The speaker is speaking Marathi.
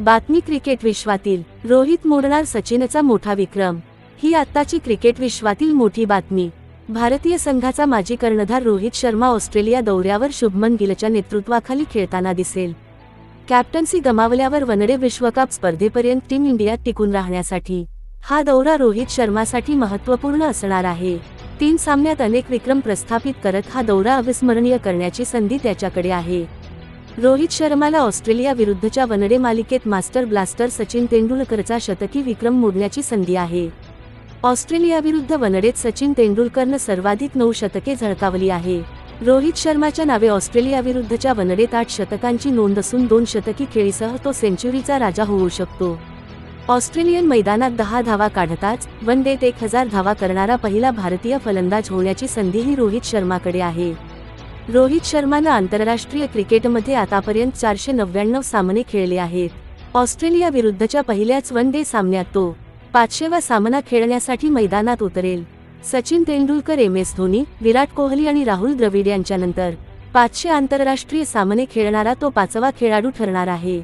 बातमी क्रिकेट विश्वातील रोहित मोडणार सचिनचा मोठा विक्रम. ही आत्ताची क्रिकेट विश्वातील मोठी बातमी. भारतीय संघाचा माजी कर्णधार रोहित शर्मा ऑस्ट्रेलिया दौऱ्यावर शुभमन गिलच्या नेतृत्वाखाली खेळताना दिसेल. कॅप्टन्सी गमावल्यावर वनडे विश्वकप स्पर्धेपर्यंत टीम इंडियात टिकून राहण्यासाठी. हा दौरा रोहित शर्मासाठी महत्त्वपूर्ण असणार आहे. तीन सामन्यात अनेक विक्रम प्रस्थापित करत हा दौरा अविस्मरणीय करण्याची संधी त्याच्याकडे आहे. रोहित शर्माला ऑस्ट्रेलिया विरुद्धच्या वनडे मालिकेत मास्टर ब्लास्टर सचिन तेंडुलकरचा शतकी विक्रम मोडण्याची संधी आहे. ऑस्ट्रेलियाविरुद्ध वनडेत सचिन तेंडुलकरनं सर्वाधिक नऊ शतके झळकावली आहे. रोहित शर्माच्या नावे ऑस्ट्रेलियाविरुद्धच्या वनडेत आठ शतकांची नोंद असून दोन शतकी खेळीसह तो सेंच्युरीचा राजा होऊ शकतो. ऑस्ट्रेलियन मैदानात दहा धावा काढताच वन डेत एक हजार धावा करणारा पहिला भारतीय फलंदाज होण्याची संधीही रोहित शर्माकडे आहे. रोहित शर्मानं आंतरराष्ट्रीय क्रिकेटमध्ये आतापर्यंत चारशे नव्याण्णव सामने खेळले आहेत. ऑस्ट्रेलिया विरुद्धच्या पहिल्याच वन डे सामन्यात तो पाचशेवा सामना खेळण्यासाठी मैदानात उतरेल. सचिन तेंडुलकर एम एस धोनी विराट कोहली आणि राहुल द्रविड यांच्यानंतर पाचशे आंतरराष्ट्रीय सामने खेळणारा तो पाचवा खेळाडू ठरणार आहे.